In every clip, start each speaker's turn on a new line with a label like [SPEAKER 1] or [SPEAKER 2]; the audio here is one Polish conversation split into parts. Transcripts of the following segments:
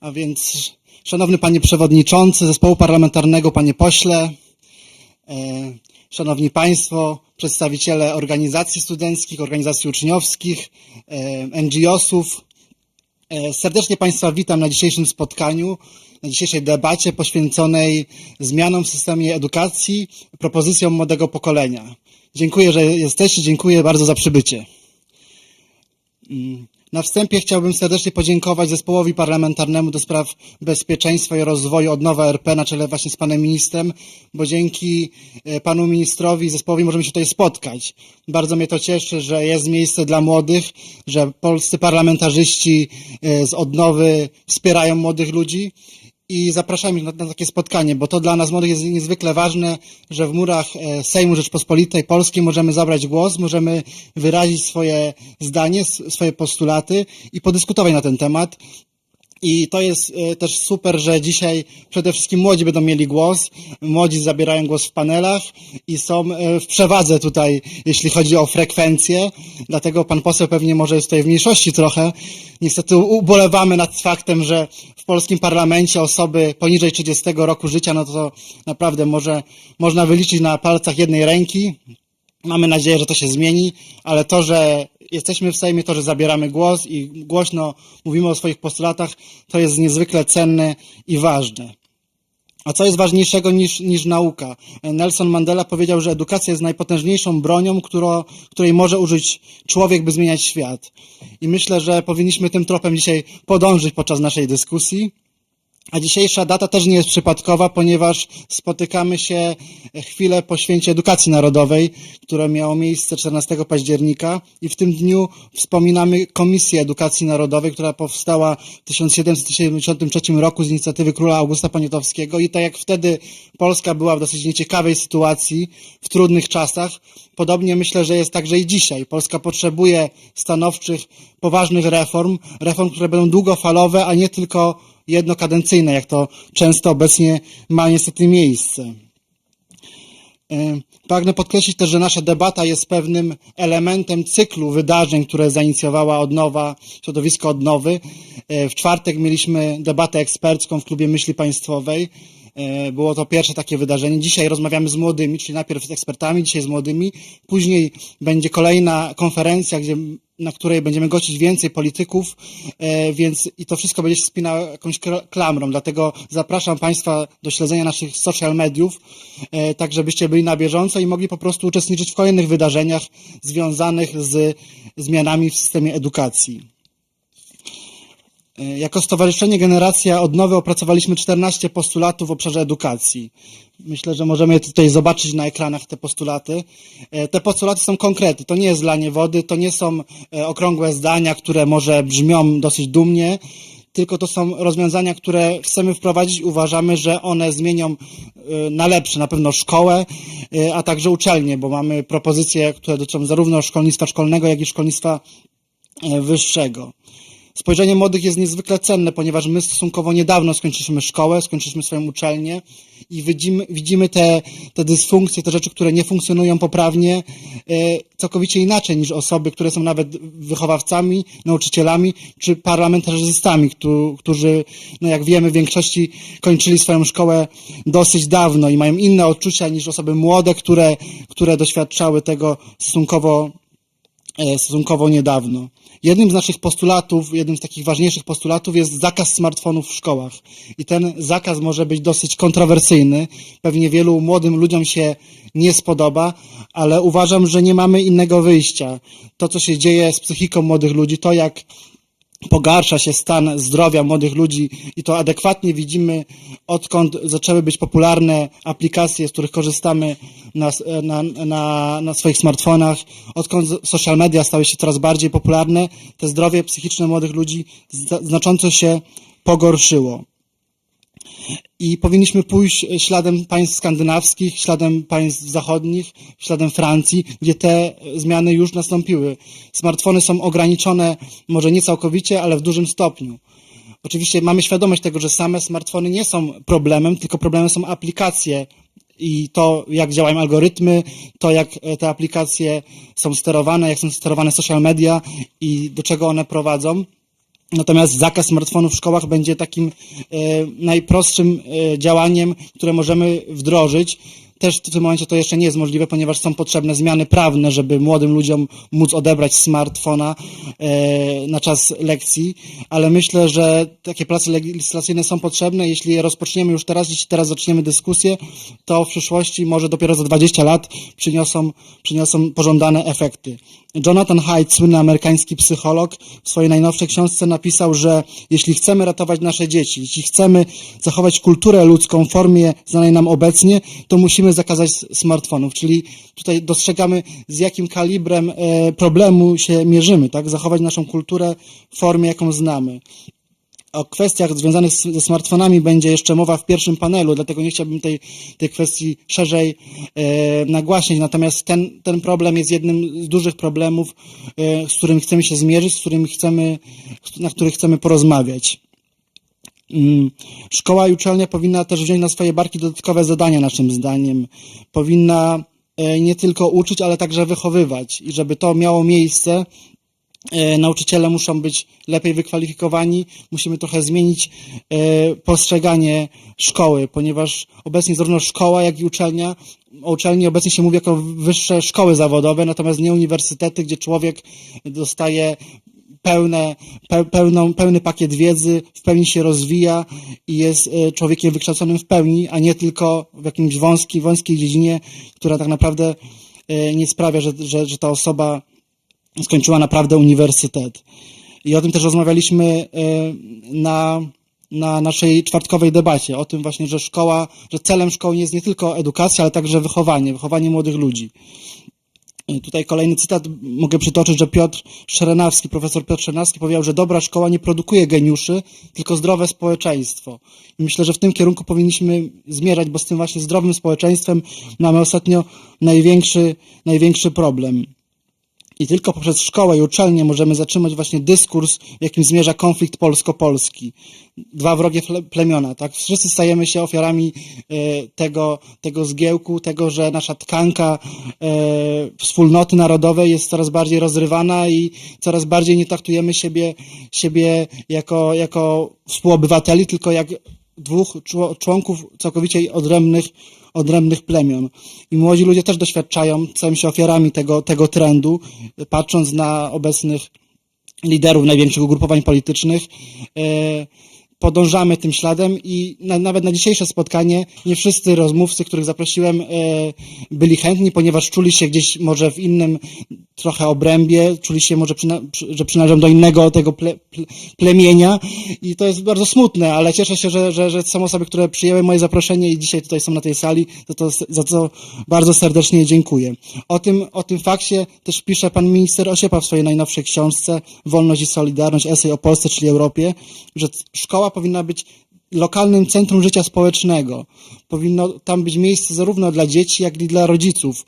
[SPEAKER 1] A więc, szanowny panie przewodniczący zespołu parlamentarnego, panie pośle, e, szanowni państwo, przedstawiciele organizacji studenckich, organizacji uczniowskich, e, NGO-sów, E, Serdecznie Państwa witam na dzisiejszym spotkaniu, na dzisiejszej debacie poświęconej zmianom w systemie edukacji, propozycjom młodego pokolenia. Dziękuję, że jesteście, dziękuję bardzo za przybycie. Na wstępie chciałbym serdecznie podziękować zespołowi parlamentarnemu do spraw bezpieczeństwa i rozwoju Odnowa RP na czele właśnie z panem ministrem, bo dzięki e, panu ministrowi i zespołowi możemy się tutaj spotkać. Bardzo mnie to cieszy, że jest miejsce dla młodych, że polscy parlamentarzyści e, z Odnowy wspierają młodych ludzi i zapraszamy na, na takie spotkanie, bo to dla nas młodych jest niezwykle ważne, że w murach e, Sejmu Rzeczpospolitej Polskiej możemy zabrać głos, możemy wyrazić swoje zdanie, swoje postulaty i podyskutować na ten temat. I to jest e, też super, że dzisiaj przede wszystkim młodzi będą mieli głos. Młodzi zabierają głos w panelach i są e, w przewadze tutaj, jeśli chodzi o frekwencję. Dlatego pan poseł pewnie może jest tutaj w mniejszości trochę. Niestety ubolewamy nad faktem, że w polskim parlamencie osoby poniżej 30 roku życia, no to naprawdę może, można wyliczyć na palcach jednej ręki. Mamy nadzieję, że to się zmieni, ale to, że jesteśmy w Sejmie, to, że zabieramy głos i głośno mówimy o swoich postulatach, to jest niezwykle cenne i ważne. A co jest ważniejszego niż, niż nauka? Nelson Mandela powiedział, że edukacja jest najpotężniejszą bronią, którą, której może użyć człowiek, by zmieniać świat. I myślę, że powinniśmy tym tropem dzisiaj podążyć podczas naszej dyskusji. A dzisiejsza data też nie jest przypadkowa, ponieważ spotykamy się chwilę po święcie edukacji narodowej, które miało miejsce 14 października i w tym dniu wspominamy Komisję Edukacji Narodowej, która powstała w 1773 roku z inicjatywy króla Augusta Poniatowskiego i tak jak wtedy Polska była w dosyć nieciekawej sytuacji, w trudnych czasach, podobnie myślę, że jest także i dzisiaj. Polska potrzebuje stanowczych, poważnych reform, reform, które będą długofalowe, a nie tylko jednokadencyjne, jak to często obecnie ma niestety miejsce. E, Pragnę podkreślić też, że nasza debata jest pewnym elementem cyklu wydarzeń, które zainicjowała Odnowa, środowisko Odnowy. E, W czwartek mieliśmy debatę ekspercką w Klubie Myśli Państwowej. E, Było to pierwsze takie wydarzenie. Dzisiaj rozmawiamy z młodymi, czyli najpierw z ekspertami, dzisiaj z młodymi. Później będzie kolejna konferencja, gdzie, na której będziemy gościć więcej polityków, e, więc i to wszystko będzie się spinało jakąś klamrą. Dlatego zapraszam Państwa do śledzenia naszych social mediów, e, tak żebyście byli na bieżąco i mogli po prostu uczestniczyć w kolejnych wydarzeniach związanych z zmianami w systemie edukacji. E, Jako Stowarzyszenie Generacja Odnowy opracowaliśmy 14 postulatów w obszarze edukacji. Myślę, że możemy tutaj zobaczyć na ekranach te postulaty. E, Te postulaty są konkretne. To nie jest lanie wody, to nie są e, okrągłe zdania, które może brzmią dosyć dumnie, tylko to są rozwiązania, które chcemy wprowadzić. Uważamy, że one zmienią na lepsze na pewno szkołę, a także uczelnie, bo mamy propozycje, które dotyczą zarówno szkolnictwa szkolnego, jak i szkolnictwa wyższego. Spojrzenie młodych jest niezwykle cenne, ponieważ my stosunkowo niedawno skończyliśmy szkołę, skończyliśmy swoją uczelnię i widzimy, widzimy te, te dysfunkcje, te rzeczy, które nie funkcjonują poprawnie, e, całkowicie inaczej niż osoby, które są nawet wychowawcami, nauczycielami czy parlamentarzystami, któ- którzy, no jak wiemy, w większości kończyli swoją szkołę dosyć dawno i mają inne odczucia niż osoby młode, które, które doświadczały tego stosunkowo e, stosunkowo niedawno. Jednym z naszych postulatów, jednym z takich ważniejszych postulatów jest zakaz smartfonów w szkołach. I ten zakaz może być dosyć kontrowersyjny. Pewnie wielu młodym ludziom się nie spodoba, ale uważam, że nie mamy innego wyjścia. To, co się dzieje z psychiką młodych ludzi, to jak pogarsza się stan zdrowia młodych ludzi i to adekwatnie widzimy, odkąd zaczęły być popularne aplikacje, z których korzystamy na, na, na, na swoich smartfonach, odkąd social media stały się coraz bardziej popularne, te zdrowie psychiczne młodych ludzi zna- znacząco się pogorszyło. I powinniśmy pójść śladem państw skandynawskich, śladem państw zachodnich, śladem Francji, gdzie te zmiany już nastąpiły. Smartfony są ograniczone, może nie całkowicie, ale w dużym stopniu. Oczywiście mamy świadomość tego, że same smartfony nie są problemem, tylko problemem są aplikacje i to, jak działają algorytmy, to jak e, te aplikacje są sterowane, jak są sterowane social media i do czego one prowadzą. Natomiast zakaz smartfonów w szkołach będzie takim e, najprostszym e, działaniem, które możemy wdrożyć. Też w tym momencie to jeszcze nie jest możliwe, ponieważ są potrzebne zmiany prawne, żeby młodym ludziom móc odebrać smartfona e, na czas lekcji, ale myślę, że takie prace legislacyjne są potrzebne. Jeśli je rozpoczniemy już teraz, jeśli teraz zaczniemy dyskusję, to w przyszłości, może dopiero za 20 lat, przyniosą, przyniosą pożądane efekty. Jonathan Haidt, słynny amerykański psycholog, w swojej najnowszej książce napisał, że jeśli chcemy ratować nasze dzieci, jeśli chcemy zachować kulturę ludzką w formie znanej nam obecnie, to musimy zakazać smartfonów. Czyli tutaj dostrzegamy, z jakim kalibrem e, problemu się mierzymy, tak? Zachować naszą kulturę w formie, jaką znamy. O kwestiach związanych ze smartfonami będzie jeszcze mowa w pierwszym panelu, dlatego nie chciałbym tej, tej kwestii szerzej e, nagłaśniać. Natomiast ten, ten problem jest jednym z dużych problemów, e, z którymi chcemy się zmierzyć, z którymi chcemy, na których chcemy porozmawiać. Szkoła i uczelnia powinna też wziąć na swoje barki dodatkowe zadania, naszym zdaniem. Powinna e, nie tylko uczyć, ale także wychowywać. I żeby to miało miejsce, e, nauczyciele muszą być lepiej wykwalifikowani, musimy trochę zmienić e, postrzeganie szkoły, ponieważ obecnie zarówno szkoła, jak i uczelnia, o uczelni obecnie się mówi jako wyższe szkoły zawodowe, natomiast nie uniwersytety, gdzie człowiek dostaje pełne, pe, pełną, pełny pakiet wiedzy, w pełni się rozwija i jest e, człowiekiem wykształconym w pełni, a nie tylko w jakimś wąskiej, wąskiej dziedzinie, która tak naprawdę e, nie sprawia, że, że, że ta osoba skończyła naprawdę uniwersytet. I o tym też rozmawialiśmy e, na, na naszej czwartkowej debacie, o tym właśnie, że szkoła, że celem szkoły jest nie tylko edukacja, ale także wychowanie, wychowanie młodych ludzi. I Tutaj kolejny cytat mogę przytoczyć, że Piotr Szerenawski, profesor Piotr Szerenawski powiedział, że dobra szkoła nie produkuje geniuszy, tylko zdrowe społeczeństwo. I myślę, że w tym kierunku powinniśmy zmierzać, bo z tym właśnie zdrowym społeczeństwem mamy ostatnio największy, największy problem. I tylko poprzez szkołę i uczelnię możemy zatrzymać właśnie dyskurs, w jakim zmierza konflikt polsko-polski. Dwa wrogie ple- plemiona, tak? Wszyscy stajemy się ofiarami e, tego, tego zgiełku, tego, że nasza tkanka e, wspólnoty narodowej jest coraz bardziej rozrywana i coraz bardziej nie traktujemy siebie, siebie jako, jako współobywateli, tylko jak dwóch czło- członków całkowicie odrębnych, odrębnych plemion. I młodzi ludzie też doświadczają, stają się ofiarami tego, tego trendu, patrząc na obecnych liderów największych ugrupowań politycznych. Podążamy tym śladem i na, nawet na dzisiejsze spotkanie nie wszyscy rozmówcy, których zaprosiłem, e, byli chętni, ponieważ czuli się gdzieś może w innym trochę obrębie, czuli się może, przyna, przy, że przynależą do innego tego ple, ple, plemienia i to jest bardzo smutne, ale cieszę się, że, że, że są osoby, które przyjęły moje zaproszenie i dzisiaj tutaj są na tej sali, za to, za co bardzo serdecznie dziękuję. O tym, o tym fakcie też pisze pan minister Osiepa w swojej najnowszej książce Wolność i Solidarność, esej o Polsce, czyli Europie, że szkoła powinna być lokalnym centrum życia społecznego. Powinno tam być miejsce zarówno dla dzieci, jak i dla rodziców.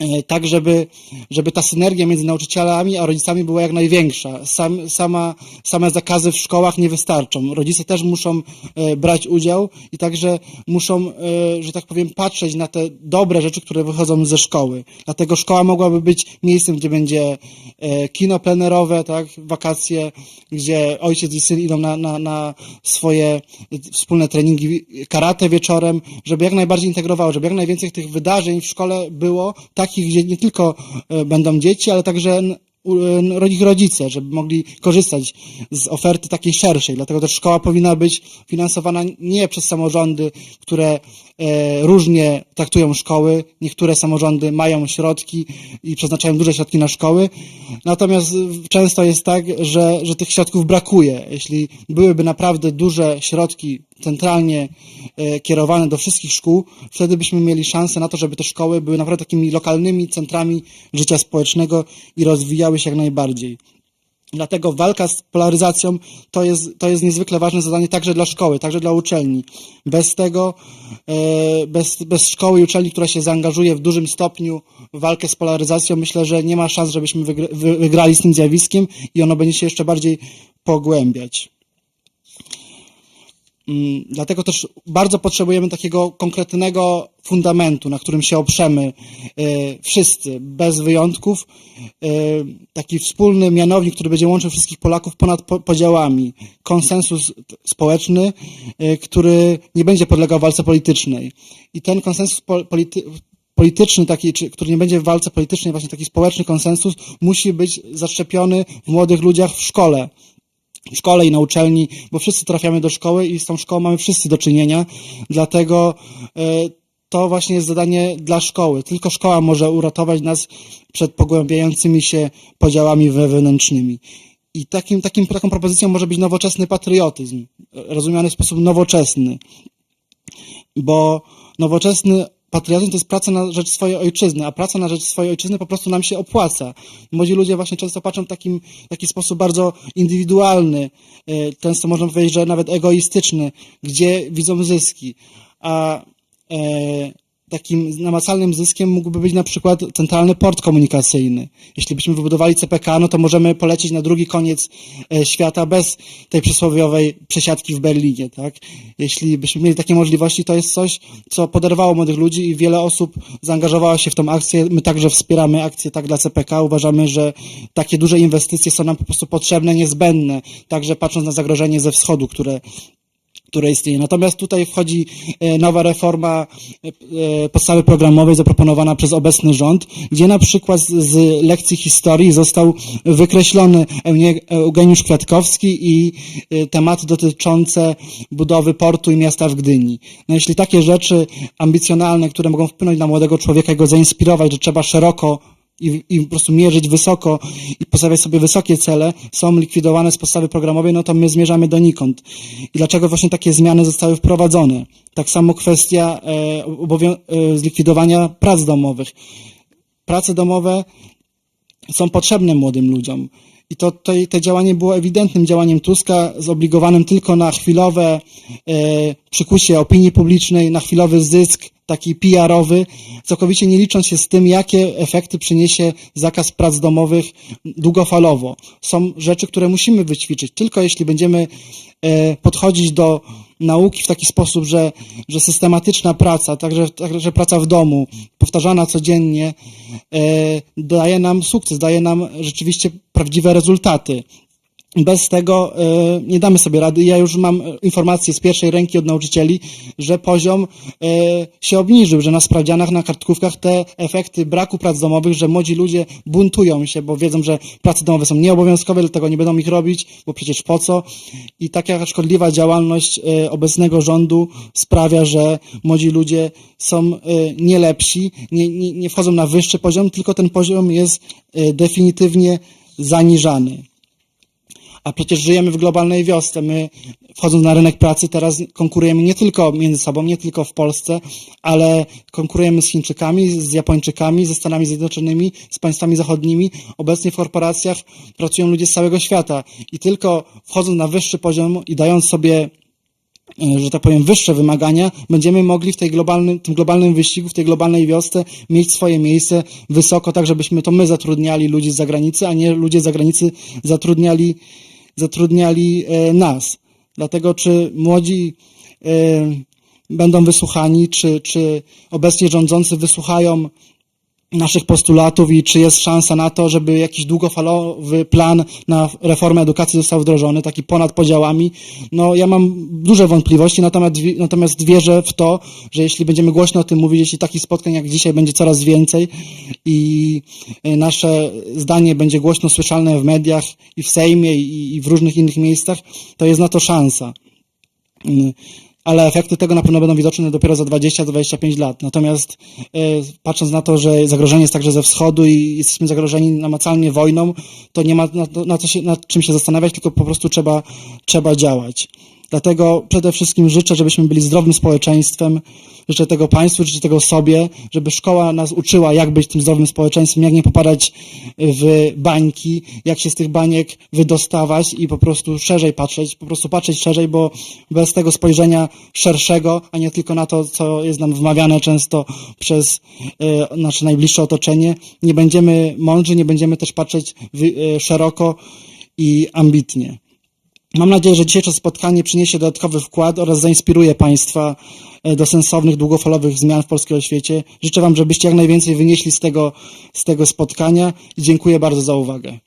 [SPEAKER 1] E, Tak, żeby, żeby ta synergia między nauczycielami a rodzicami była jak największa. Sam, sama, same zakazy w szkołach nie wystarczą. Rodzice też muszą e, brać udział i także muszą, e, że tak powiem, patrzeć na te dobre rzeczy, które wychodzą ze szkoły. Dlatego szkoła mogłaby być miejscem, gdzie będzie kino plenerowe, tak, wakacje, gdzie ojciec i syn idą na, na, na swoje wspólne treningi, karate wieczorem, żeby jak najbardziej integrowało, żeby jak najwięcej tych wydarzeń w szkole było, takich, gdzie nie tylko e, będą dzieci, ale także n- ich rodzice, żeby mogli korzystać z oferty takiej szerszej. Dlatego też szkoła powinna być finansowana nie przez samorządy, które e, różnie traktują szkoły. Niektóre samorządy mają środki i przeznaczają duże środki na szkoły. Natomiast często jest tak, że, że tych środków brakuje. Jeśli byłyby naprawdę duże środki centralnie e, kierowane do wszystkich szkół, wtedy byśmy mieli szansę na to, żeby te szkoły były naprawdę takimi lokalnymi centrami życia społecznego i rozwijały się jak najbardziej. Dlatego walka z polaryzacją to jest, to jest niezwykle ważne zadanie także dla szkoły, także dla uczelni. Bez tego, e, bez, bez szkoły i uczelni, która się zaangażuje w dużym stopniu w walkę z polaryzacją, myślę, że nie ma szans, żebyśmy wygr- wy- wygrali z tym zjawiskiem i ono będzie się jeszcze bardziej pogłębiać. Dlatego też bardzo potrzebujemy takiego konkretnego fundamentu, na którym się oprzemy y, wszyscy, bez wyjątków. Y, Taki wspólny mianownik, który będzie łączył wszystkich Polaków ponad po- podziałami. Konsensus społeczny, y, który nie będzie podlegał walce politycznej. I ten konsensus po- polity, polityczny, taki, który nie będzie w walce politycznej, właśnie taki społeczny konsensus, musi być zaszczepiony w młodych ludziach w szkole w szkole i na uczelni, bo wszyscy trafiamy do szkoły i z tą szkołą mamy wszyscy do czynienia, dlatego e, to właśnie jest zadanie dla szkoły. Tylko szkoła może uratować nas przed pogłębiającymi się podziałami wewnętrznymi. I takim, takim, taką propozycją może być nowoczesny patriotyzm, rozumiany w sposób nowoczesny, bo nowoczesny patriotyzm to jest praca na rzecz swojej ojczyzny, a praca na rzecz swojej ojczyzny po prostu nam się opłaca. Młodzi ludzie właśnie często patrzą w takim, taki sposób bardzo indywidualny, e, często można powiedzieć, że nawet egoistyczny, gdzie widzą zyski, a e, takim namacalnym zyskiem mógłby być na przykład centralny port komunikacyjny. Jeśli byśmy wybudowali CPK, no to możemy polecieć na drugi koniec e, świata bez tej przysłowiowej przesiadki w Berlinie, tak? Jeśli byśmy mieli takie możliwości, to jest coś, co poderwało młodych ludzi i wiele osób zaangażowało się w tą akcję. My także wspieramy akcję tak dla CPK. Uważamy, że takie duże inwestycje są nam po prostu potrzebne, niezbędne, także patrząc na zagrożenie ze wschodu, które które istnieje. Natomiast tutaj wchodzi e, nowa reforma e, e, podstawy programowej zaproponowana przez obecny rząd, gdzie na przykład z, lekcji historii został wykreślony Eugeniusz Kwiatkowski i tematy dotyczące budowy portu i miasta w Gdyni. No jeśli takie rzeczy ambicjonalne, które mogą wpłynąć na młodego człowieka i go zainspirować, że trzeba szeroko i, i po prostu mierzyć wysoko i postawiać sobie wysokie cele, są likwidowane z podstawy programowej, no to my zmierzamy donikąd. I dlaczego właśnie takie zmiany zostały wprowadzone? Tak samo kwestia e, e, zlikwidowania prac domowych. Prace domowe są potrzebne młodym ludziom. I to, to, to działanie było ewidentnym działaniem Tuska, zobligowanym tylko na chwilowe e, opinii publicznej, na chwilowy zysk, taki PR-owy, całkowicie nie licząc się z tym, jakie efekty przyniesie zakaz prac domowych długofalowo. Są rzeczy, które musimy wyćwiczyć. Tylko jeśli będziemy e, podchodzić do nauki w taki sposób, że, że systematyczna praca, także, także praca w domu, powtarzana codziennie, e, daje nam sukces, daje nam rzeczywiście prawdziwe rezultaty. Bez tego e, nie damy sobie rady. Ja już mam e, informacje z pierwszej ręki od nauczycieli, że poziom e, się obniżył, że na sprawdzianach, na kartkówkach te efekty braku prac domowych, że młodzi ludzie buntują się, bo wiedzą, że prace domowe są nieobowiązkowe, dlatego nie będą ich robić, bo przecież po co? I taka szkodliwa działalność obecnego rządu sprawia, że młodzi ludzie są nie lepsi, nie, nie, nie wchodzą na wyższy poziom, tylko ten poziom jest definitywnie zaniżany. A przecież żyjemy w globalnej wiosce. My, wchodząc na rynek pracy, teraz konkurujemy nie tylko między sobą, nie tylko w Polsce, ale konkurujemy z Chińczykami, z Japończykami, ze Stanami Zjednoczonymi, z państwami zachodnimi. Obecnie w korporacjach pracują ludzie z całego świata. I tylko wchodząc na wyższy poziom i dając sobie e, że tak powiem, wyższe wymagania, będziemy mogli w tej globalnym, tym globalnym wyścigu, w tej globalnej wiosce mieć swoje miejsce wysoko, tak żebyśmy to my zatrudniali ludzi z zagranicy, a nie ludzie z zagranicy zatrudniali, zatrudniali e, nas. Dlatego czy młodzi e, będą wysłuchani, czy, czy obecnie rządzący wysłuchają naszych postulatów i czy jest szansa na to, żeby jakiś długofalowy plan na reformę edukacji został wdrożony, taki ponad podziałami. No ja mam duże wątpliwości, natomiast, natomiast wierzę w to, że jeśli będziemy głośno o tym mówić, jeśli takich spotkań jak dzisiaj będzie coraz więcej i e, nasze zdanie będzie głośno słyszalne w mediach i w Sejmie i, i w różnych innych miejscach, to jest na to szansa. Ale efekty tego na pewno będą widoczne dopiero za 20-25 lat. Natomiast e, patrząc na to, że zagrożenie jest także ze wschodu i jesteśmy zagrożeni namacalnie wojną, to nie ma na, na, się, czym się zastanawiać, tylko po prostu trzeba, trzeba działać. Dlatego przede wszystkim życzę, żebyśmy byli zdrowym społeczeństwem, życzę tego państwu, życzę tego sobie, żeby szkoła nas uczyła, jak być tym zdrowym społeczeństwem, jak nie popadać w bańki, jak się z tych baniek wydostawać i po prostu szerzej patrzeć, po prostu patrzeć szerzej, bo bez tego spojrzenia szerszego, a nie tylko na to, co jest nam wmawiane często przez e, nasze najbliższe otoczenie, nie będziemy mądrzy, nie będziemy też patrzeć e, szeroko i ambitnie. Mam nadzieję, że dzisiejsze spotkanie przyniesie dodatkowy wkład oraz zainspiruje Państwa e, do sensownych, długofalowych zmian w polskiej oświecie. Życzę Wam, żebyście jak najwięcej wynieśli z tego, z tego spotkania i dziękuję bardzo za uwagę.